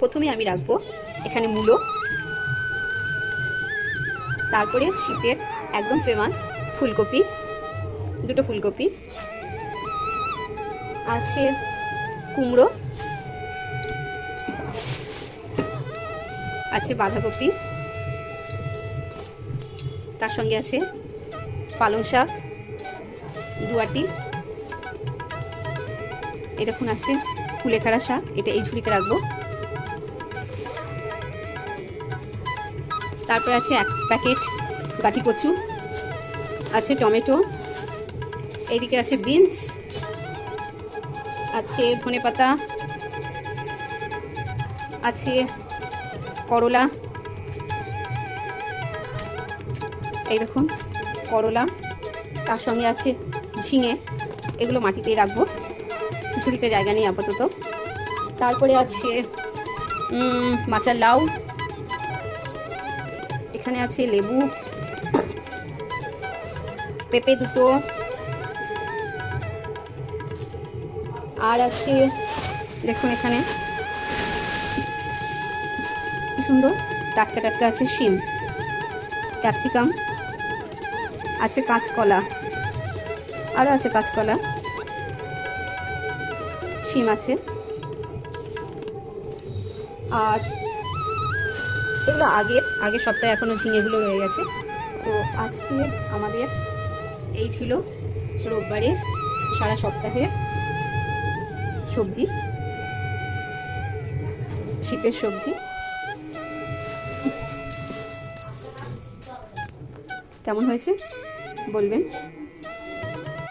প্রথমে আমি রাখব এখানে মূলো, তারপরে শীতের একদম ফেমাস ফুলকপি, দুটো ফুলকপি, আছে কুমড়ো, আছে বাঁধাকপি, তার সঙ্গে আছে পালং শাক, দুয়াটি দেখুন আছে কুলেখাড়া শাক, এটা এই ঝুড়িতে রাখব। তারপর আছে এক প্যাকেট গাঠি কচু, আছে টমেটো, এইদিকে আছে বিনস, আছে ধনে পাতা, আছে করলা, এই দেখুন, করলা, তার সঙ্গে আছে ঝিঙে, এগুলো মাটিতেই রাখব, ঝুড়িতে জায়গা নেই আপাতত। তারপরে আছে মাচার লাউ এখানে আছে লেবু, পেঁপে দুটো, আর আছে, দেখুন এখানে, কি সুন্দর, টাটকা টাটকা আছে শিম, ক্যাপসিকাম, আছে কাঁচকলা, আরও আছে কাঁচকলা, শিম আছে, আর এগুলো আগের আগের সপ্তাহে এখনও ঝিঙেগুলো রয়ে গেছে। তো আজকে আমাদের এই ছিল রোববারের সারা সপ্তাহের সবজি, শীতের সবজি। কেমন হয়েছে? বলবেন।